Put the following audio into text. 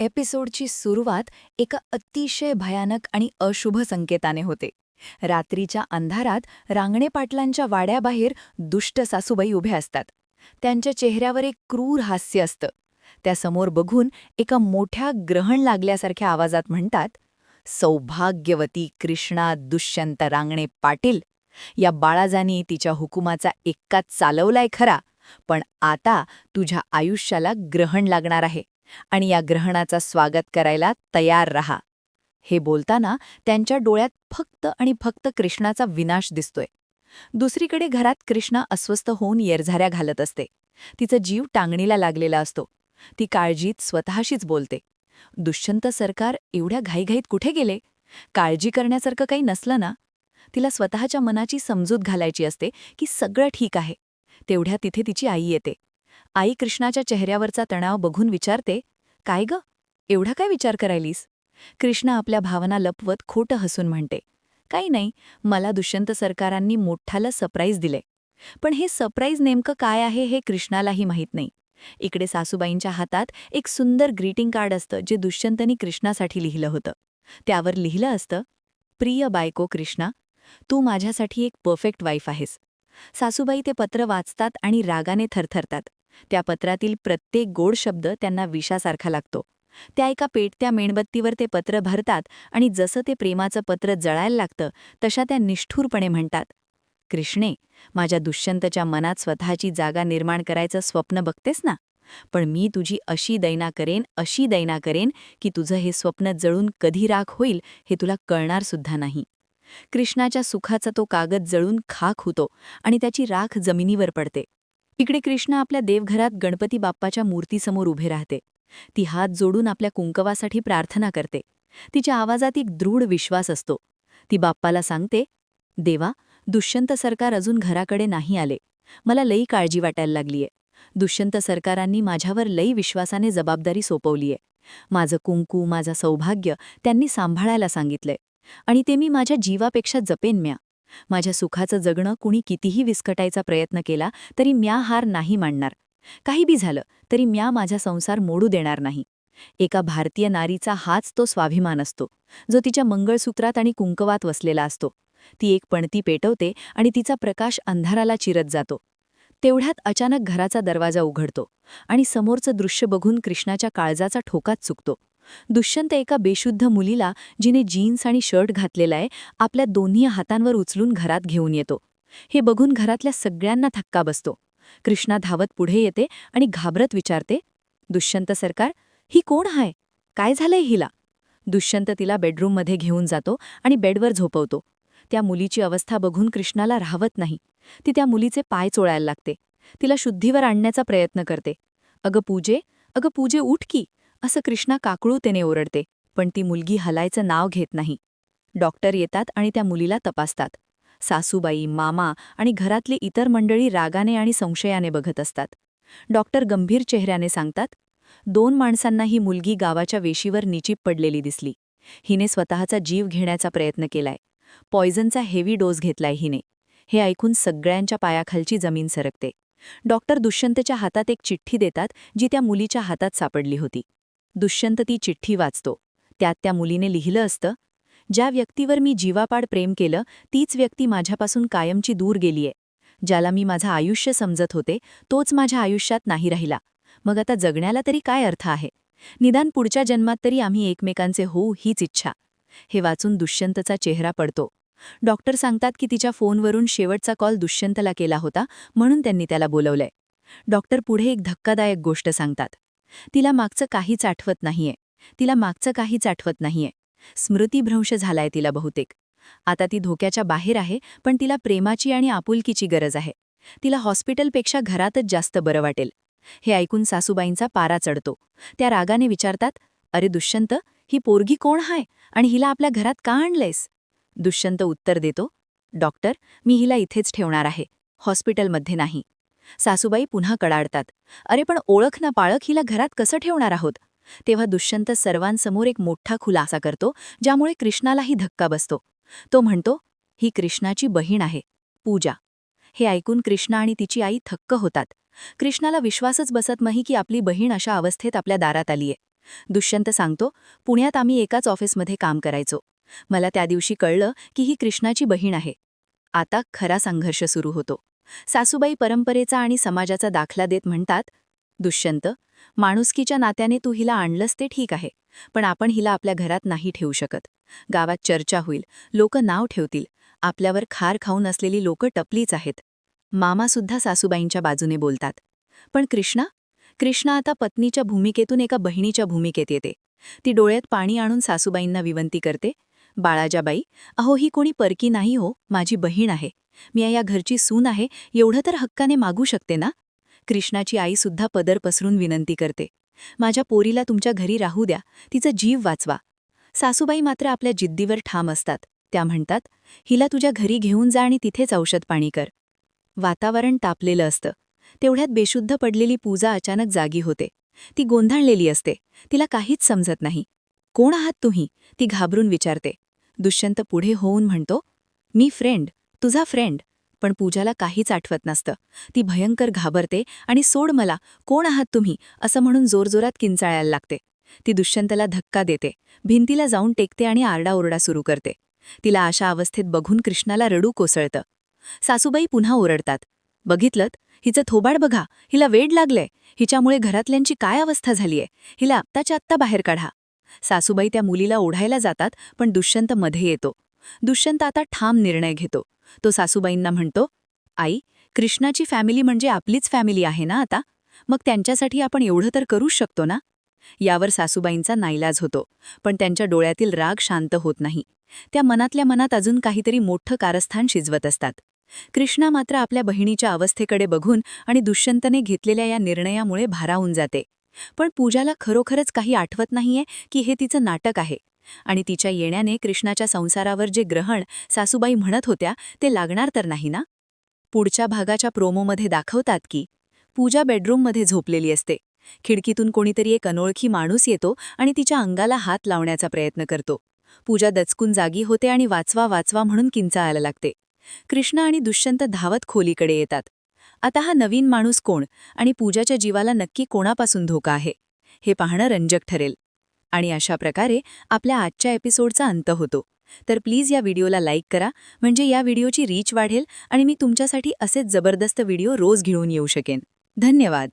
एपिसोडची सुरुवात एका अतिशय भयानक आणि अशुभ संकेताने होते. रात्रीच्या अंधारात रांगणे पाटलांच्या वाड्याबाहेर दुष्ट सासूबाई उभ्या असतात. त्यांच्या चेहऱ्यावर एक क्रूर हास्य असतं. त्यासमोर बघून एका मोठ्या ग्रहण लागल्यासारख्या आवाजात म्हणतात सौभाग्यवती कृष्णा दुष्यंत रांगणे पाटील या बाळाजानी तिच्या हुकुमाचा एक्काच चालवलाय खरा पण आता तुझ्या आयुष्याला ग्रहण लागणार आहे. आणि या ग्रहणाचा स्वागत करायला तयार रहा. हे बोलताना त्यांच्या डोळ्यात फक्त आणि फक्त कृष्णाचा विनाश दिसतोय. दुसरीकडे घरात कृष्णा अस्वस्थ होऊन येरझाऱ्या घालत असते. तिचा जीव टांगणीला लागलेला असतो. ती काळजीत स्वतःशीच बोलते. दुष्यंत सरकार एवढ्या घाईघाईत कुठे गेले? काळजी करण्यासारखं काही नसलं ना? तिला स्वतःच्या मनाची समजूत घालायची असते की सगळं ठीक आहे. तेवढ्या तिथे तिची आई येते. आई कृष्णाच्या चेहऱ्यावरचा तणाव बघून विचारते काय ग? एवढा काय विचार करायलीस? कृष्णा आपल्या भावना लपवत खोटं हसून म्हणते काही नाही मला दुष्यंत सरकारांनी मोठ्याला सरप्राईज दिले. पण हे सरप्राईज नेमकं काय आहे हे कृष्णालाही माहीत नाही. इकडे सासूबाईंच्या हातात एक सुंदर ग्रीटिंग कार्ड असतं जे दुष्यंतनी कृष्णासाठी लिहिलं होतं. त्यावर लिहिलं असतं प्रिय बायको कृष्णा तू माझ्यासाठी एक परफेक्ट वाईफ आहेस. सासूबाई ते पत्र वाचतात आणि रागाने थरथरतात. त्या पत्रातील प्रत्येक गोड शब्द त्यांना विषासारखा लागतो. त्या एका पेटत्या मेणबत्तीवर ते पत्र भरतात आणि जसं ते प्रेमाचं पत्र जळायला लागतं तशा त्या निष्ठूरपणे म्हणतात. कृष्णे माझ्या दुष्यंतच्या मनात स्वतःची जागा निर्माण करायचं स्वप्न बघतेस ना? पण मी तुझी अशी दैना करेन अशी दैना करेन की तुझं हे स्वप्न जळून कधी राख होईल हे तुला कळणार सुद्धा नाही. कृष्णाच्या सुखाचा तो कागद जळून खाक होतो आणि त्याची राख जमिनीवर पडते. इकडे कृष्ण आपल्या देवघरात गणपती बाप्पाच्या मूर्तीसमोर उभे राहते. ती हात जोडून आपल्या कुंकवासाठी प्रार्थना करते. तिच्या आवाजात एक दृढ विश्वास असतो. ती बाप्पाला सांगते देवा दुष्यंत सरकार अजून घराकडे नाही आले. मला लई काळजी वाटायला लागलीये. दुष्यंत सरकारांनी माझ्यावर लई विश्वासाने जबाबदारी सोपवलीये. माझं कुंकू माझं सौभाग्य त्यांनी सांभाळायला सांगितलंय. आणि ते मी माझ्या जीवापेक्षा जपेन म्या. माझ्या सुखाचं जगणं कुणी कितीही विस्कटायचा प्रयत्न केला तरी म्या हार नाही मांडणार काही बी झालं तरी म्या माझा संसार मोडू देणार नाही. एका भारतीय नारीचा हाच तो स्वाभिमान असतो जो तिच्या मंगळसूत्रात आणि कुंकवात वसलेला असतो. ती एक पणती पेटवते आणि तिचा प्रकाश अंधाराला चिरत जातो. तेवढ्यात अचानक घराचा दरवाजा उघडतो आणि समोरचं दृश्य बघून कृष्णाच्या काळजाचा ठोकाच चुकतो. दुष्यंत एका बेशुद्ध मुलीला जिने जीन्स आणि शर्ट घातलेला आहे आपल्या दोन्ही हातांवर उचलून घरात घेऊन येतो. हे बघून घरातल्या सगळ्यांना थक्का बसतो. कृष्णा धावत पुढे येते आणि घाबरत विचारते दुष्यंत सरकार ही कोण आहे काय झालंय हिला? दुष्यंत तिला बेडरूममध्ये घेऊन जातो आणि बेडवर झोपवतो. त्या मुलीची अवस्था बघून कृष्णाला राहवत नाही. ती त्या मुलीचे पाय चोळायला लागते. तिला शुद्धीवर आणण्याचा प्रयत्न करते. अगं पूजे अगं पूजे उठ की. असं कृष्णा काकळूतेने ओरडते पण ती मुलगी हलायचं नाव घेत नाही. डॉक्टर येतात आणि त्या मुलीला तपासतात. सासूबाई मामा आणि घरातली इतर मंडळी रागाने आणि संशयाने बघत असतात. डॉक्टर गंभीर चेहऱ्याने सांगतात दोन माणसांना ही मुलगी गावाच्या वेशीवर निचीप पडलेली दिसली. हिने स्वतःचा जीव घेण्याचा प्रयत्न केलाय. पॉयझनचा हेवी डोस घेतलाय हिने. हे ऐकून सगळ्यांच्या पायाखालची जमीन सरकते. डॉक्टर दुष्यंतच्या हातात एक चिठ्ठी देतात जी त्या मुलीच्या हातात सापडली होती. दुष्यंत ती चिठ्ठी वाचतो. त्यात त्या मुलीने लिहिलं असतं ज्या व्यक्तीवर मी जीवापाड प्रेम केलं तीच व्यक्ती माझ्यापासून कायमची दूर गेलीये. ज्याला मी माझं आयुष्य समजत होते तोच माझ्या आयुष्यात नाही राहिला. मग आता जगण्याला तरी काय अर्थ आहे? निदान पुढच्या जन्मात तरी आम्ही एकमेकांचे होऊ हीच इच्छा. हे वाचून दुष्यंतचा चेहरा पडतो. डॉक्टर सांगतात की तिच्या फोनवरून शेवटचा कॉल दुष्यंतला केला होता म्हणून त्यांनी त्याला बोलवलंय. डॉक्टर पुढे एक धक्कादायक गोष्ट सांगतात. तिला मागचं काहीच आठवत नाहीये. तिला मागचं काहीच आठवत नाहीये. स्मृतीभ्रंश झालाय तिला बहुतेक. आता ती धोक्याच्या बाहेर आहे पण तिला प्रेमाची आणि आपुलकीची गरज आहे. तिला हॉस्पिटलपेक्षा घरातच जास्त बरं वाटेल. हे ऐकून सासूबाईंचा पारा चढतो. त्या रागाने विचारतात अरे दुष्यंत ही पोरगी कोण हाय? आणि हिला आपल्या घरात का आणलंयस? दुष्यंत उत्तर देतो डॉक्टर मी हिला इथेच ठेवणार आहे. हॉस्पिटलमध्ये नाही. सासूबाई पुन्हा कडाडतात. अरे पण ओळख ना पाळख हिला घरात कसं ठेवणार आहोत? तेव्हा दुष्यंत सर्वांसमोर एक मोठा खुलासा करतो ज्यामुळे कृष्णालाही धक्का बसतो. तो म्हणतो ही कृष्णाची बहीण आहे. पूजा. हे ऐकून कृष्णा आणि तिची आई थक्क होतात. कृष्णाला विश्वासच बसत नाही की आपली बहीण अशा अवस्थेत आपल्या दारात आलीये. दुष्यंत सांगतो पुण्यात आम्ही एकाच ऑफिसमध्ये काम करायचो. मला त्या दिवशी कळलं की ही कृष्णाची बहीण आहे. आता खरा संघर्ष सुरू होतो. सासूबाई परंपरेचा आणि समाजाचा दाखला देत म्हणतात दुष्यंत माणुसकीच्या नात्याने तू हिला आणलंस ते ठीक आहे पण आपण हिला आपल्या घरात नाही ठेवू शकत. गावात चर्चा होईल लोक नाव ठेवतील आपल्यावर खार खाऊन असलेली लोक टपलीच आहेत. मामासुद्धा सासूबाईंच्या बाजूने बोलतात पण कृष्णा कृष्णा आता पत्नीच्या भूमिकेतून एका बहिणीच्या भूमिकेत येते. ती डोळ्यात पाणी आणून सासूबाईंना विनंती करते बाळाजाबाई अहो ही कोणी परकी नाही हो माझी बहीण आहे. मी या घरची सून आहे एवढं तर हक्काने मागू शकते ना? कृष्णाची आईसुद्धा पदर पसरून विनंती करते. माझ्या पोरीला तुमच्या घरी राहू द्या तिचा जीव वाचवा. सासूबाई मात्र आपल्या जिद्दीवर ठाम असतात. त्या म्हणतात हिला तुझ्या घरी घेऊन जा आणि तिथेच औषध पाणी कर. वातावरण तापलेलं असतं. तेवढ्यात बेशुद्ध पडलेली पूजा अचानक जागी होते. ती गोंधळलेली असते. तिला काहीच समजत नाही. कोण आहात तुम्ही? ती घाबरून विचारते. दुष्यंत पुढे होऊन म्हणतो मी फ्रेंड तुझा फ्रेंड पण पूजाला काहीच आठवत नसतं. ती भयंकर घाबरते आणि सोड मला कोण आहात तुम्ही? असं म्हणून जोरजोरात किंचाळायला लागते. ती दुष्यंतला धक्का देते. भिंतीला जाऊन टेकते आणि आरडाओरडा सुरू करते. तिला अशा अवस्थेत बघून कृष्णाला रडू कोसळतं. सासूबाई पुन्हा ओरडतात. बघितलं हिचं थोबाड बघा. हिला वेड लागलंय. हिच्यामुळे घरातल्यांची काय अवस्था झालीय? हिला आत्ताच्या आत्ता बाहेर काढा. सासूबाई त्या मुलीला ओढायला जातात पण दुष्यंत मध्ये येतो. दुष्यंत आता ठाम निर्णय घेतो. तो सासूबाईंना म्हणतो आई कृष्णाची फॅमिली म्हणजे आपलीच फॅमिली आहे ना आता? मग त्यांच्यासाठी आपण एवढं तर करूच शकतो ना? यावर सासूबाईंचा नाईलाज होतो पण त्यांच्या डोळ्यातील राग शांत होत नाही. त्या मनातल्या मनात अजून काहीतरी मोठं कारस्थान शिजवत असतात. कृष्णा मात्र आपल्या बहिणीच्या अवस्थेकडे बघून आणि दुष्यंतने घेतलेल्या या निर्णयामुळे भारावून जाते. पण पूजाला खरोखरच काही आठवत नाहीये की हे तिचं नाटक आहे. आणि तिच्या येण्याने कृष्णाच्या संसारावर जे ग्रहण सासूबाई म्हणत होत्या ते लागणार तर नाही ना? पुढच्या भागाच्या प्रोमोमध्ये दाखवतात की पूजा बेडरूममध्ये झोपलेली असते. खिडकीतून कोणीतरी एक अनोळखी माणूस येतो आणि तिच्या अंगाला हात लावण्याचा प्रयत्न करतो. पूजा दचकून जागी होते आणि वाचवा वाचवा म्हणून किंचाळायला लागते. कृष्ण आणि दुष्यंत धावत खोलीकडे येतात. आता हा नवीन माणूस कोण आणि पूजाच्या जीवाला नक्की कोणापासून धोका आहे? हे पाहणं रंजक ठरेल. आणि अशा प्रकारे आपल्या आजच्या एपिसोडचा अंत होतो. तर प्लीज या व्हिडिओला लाईक करा म्हणजे या व्हिडिओची रीच वाढेल आणि मी तुमच्यासाठी असेच जबरदस्त व्हिडिओ रोज घेऊन येऊ शकेन. धन्यवाद.